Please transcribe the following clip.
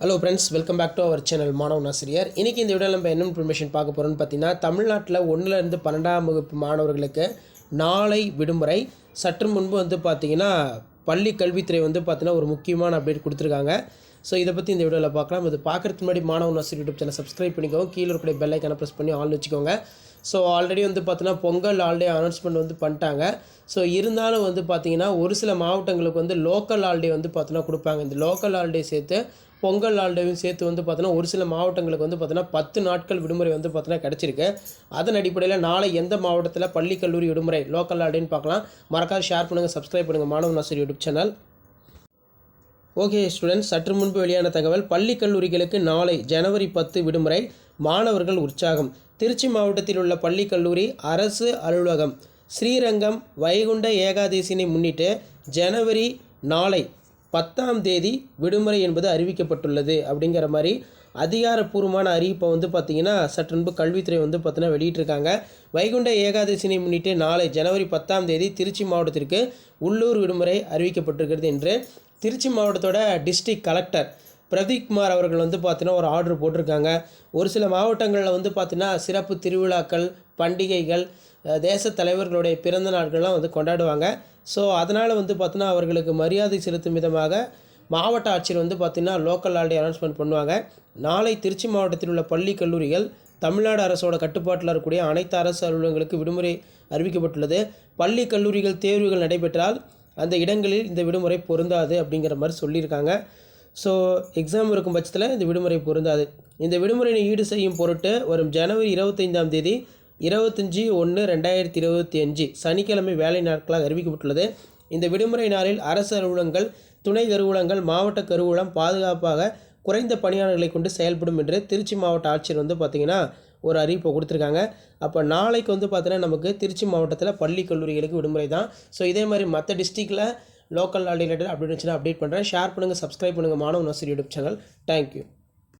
Hello friends welcome back to our channel மாணவன் ஆசிரியர் இன்றைக்கி இந்த வீடியோவில் நம்ம என்ன இன்ஃபர்மேஷன் பார்க்க போகிறோம்னு பார்த்தீங்கன்னா தமிழ்நாட்டில் ஒன்றுலேருந்து பன்னெண்டாம் வகுப்பு மாணவர்களுக்கு நாளை விடுமுறை. சற்று முன்பு வந்து பார்த்தீங்கன்னா பள்ளி கல்வித்துறை வந்து பார்த்திங்கன்னா ஒரு முக்கியமான அப்டேட் கொடுத்துருக்காங்க. ஸோ இதை பற்றி இந்த வீடியோவில் பார்க்கலாம். இது பார்க்குறதுக்கு முன்னாடி மாணவன் ஆசிரியர் யூடியூப் சேனல் சப்ஸ்கிரைப் பண்ணிக்கோங்க. கீழே இருக்கிற பெல்லைக்கான ப்ரெஸ் பண்ணி ஆன் வச்சுக்கோங்க. ஸோ ஆல்ரெடி வந்து பார்த்தீங்கன்னா பொங்கல் ஹாலிடே அனௌன்ஸ்மெண்ட் வந்து பண்ணிட்டாங்க. ஸோ இருந்தாலும் வந்து பார்த்திங்கன்னா ஒரு சில மாவட்டங்களுக்கு வந்து லோக்கல் ஆல்டே வந்து பார்த்தீங்கன்னா கொடுப்பாங்க. இந்த லோக்கல் ஆல்டே சேர்த்து பொங்கல் ஹாலிடேவும் சேர்த்து வந்து பார்த்தீங்கன்னா ஒரு சில மாவட்டங்களுக்கு வந்து பார்த்தீங்கன்னா பத்து நாட்கள் விடுமுறை வந்து பார்த்தீங்கன்னா கிடச்சிருக்கு. அதன் அடிப்படையில் நாளை எந்த மாவட்டத்தில் பள்ளி கல்லூரி விடுமுறை லோக்கல் ஹாலிடேன்னு பார்க்கலாம். மறக்காது ஷேர் பண்ணுங்கள் சப்ஸ்கிரைப் பண்ணுங்கள் மாணவன் ஆசிரியர் யூடியூப் சேனல் ஓகே ஸ்டூடெண்ட்ஸ் சற்று முன்பு வெளியான தகவல் பள்ளி கல்லூரிகளுக்கு நாளை ஜனவரி பத்து விடுமுறை மாணவர்கள் உற்சாகம். திருச்சி மாவட்டத்தில் உள்ள பள்ளி கல்லூரி அரசு அலுவலகம். ஸ்ரீரங்கம் வைகுண்ட ஏகாதசினை முன்னிட்டு ஜனவரி நாளை பத்தாம் தேதி விடுமுறை என்பது அறிவிக்கப்பட்டுள்ளது அப்படிங்கிற மாதிரி அதிகாரப்பூர்வமான அறிவிப்பை வந்து பார்த்திங்கன்னா சற்று முன்பு கல்வித்துறை வந்து பார்த்திங்கன்னா வெளியிட்டிருக்காங்க. வைகுண்ட ஏகாதசினை முன்னிட்டு நாளை ஜனவரி பத்தாம் தேதி திருச்சி மாவட்டத்திற்கு உள்ளூர் விடுமுறை அறிவிக்கப்பட்டிருக்கிறது என்று திருச்சி மாவட்டத்தோட டிஸ்ட்ரிக்ட் கலெக்டர் பிரதீப் குமார் அவர்கள் வந்து பார்த்தீங்கன்னா ஒரு ஆர்டர் போட்டிருக்காங்க. ஒரு சில மாவட்டங்களில் வந்து பார்த்தீங்கன்னா சிறப்பு திருவிழாக்கள் பண்டிகைகள் தேச தேசத் தலைவர்களுடைய பிறந்த நாட்கள்லாம் வந்து கொண்டாடுவாங்க. ஸோ அதனால் வந்து பார்த்தீங்கன்னா அவர்களுக்கு மரியாதை செலுத்தும் விதமாக மாவட்ட ஆட்சியர் வந்து பார்த்திங்கன்னா லோக்கல் ஹாலிடே அனௌன்ஸ்மெண்ட் பண்ணுவாங்க. நாளை திருச்சி மாவட்டத்தில் உள்ள பள்ளி கல்லூரிகள் தமிழ்நாடு அரசோட கட்டுப்பாட்டில் இருக்கக்கூடிய அனைத்து அரசு அலுவலகங்களுக்கு விடுமுறை அறிவிக்கப்பட்டுள்ளது. பள்ளி கல்லூரிகள் தேர்வுகள் நடைபெற்றால் அந்த இடங்களில் இந்த விடுமுறை பொருந்தாது அப்படிங்கிற மாதிரி சொல்லியிருக்காங்க. ஸோ எக்ஸாம் இருக்கும் பட்சத்தில் இந்த விடுமுறை பொருந்தாது. இந்த விடுமுறையை ஈடு செய்யும் பொருட்டு வரும் ஜனவரி இருபத்தைந்தாம் தேதி இருபத்தஞ்சி ஒன்று ரெண்டாயிரத்தி இருபத்தி அஞ்சு சனிக்கிழமை வேலை நாட்களாக அறிவிக்கப்பட்டுள்ளது. இந்த விடுமுறை நாளில் அரசு அலுவலகங்கள் துணை கருவூலங்கள் மாவட்ட கருவூலம் பாதுகாப்பாக குறைந்த பணியாளர்களை கொண்டு செயல்படும் என்று திருச்சி மாவட்ட ஆட்சியர் வந்து பார்த்திங்கன்னா ஒரு அறிவிப்பை கொடுத்துருக்காங்க. அப்போ நாளைக்கு வந்து பார்த்தீங்கன்னா நமக்கு திருச்சி மாவட்டத்தில் பள்ளி கல்லூரிகளுக்கு விடுமுறை தான். ஸோ இதே மாதிரி மற்ற டிஸ்ட்ரிக்டில் லோக்கல் ரிலேட்டட் அப்டேட் இருந்துச்சுன்னா அப்டேட் பண்ணுறேன் ஷேர் பண்ணுங்கள் சப்ஸ்கிரைப் பண்ணுங்கள் மாணவன் நர்சரி யூடியூப் சேனல். தேங்க்யூ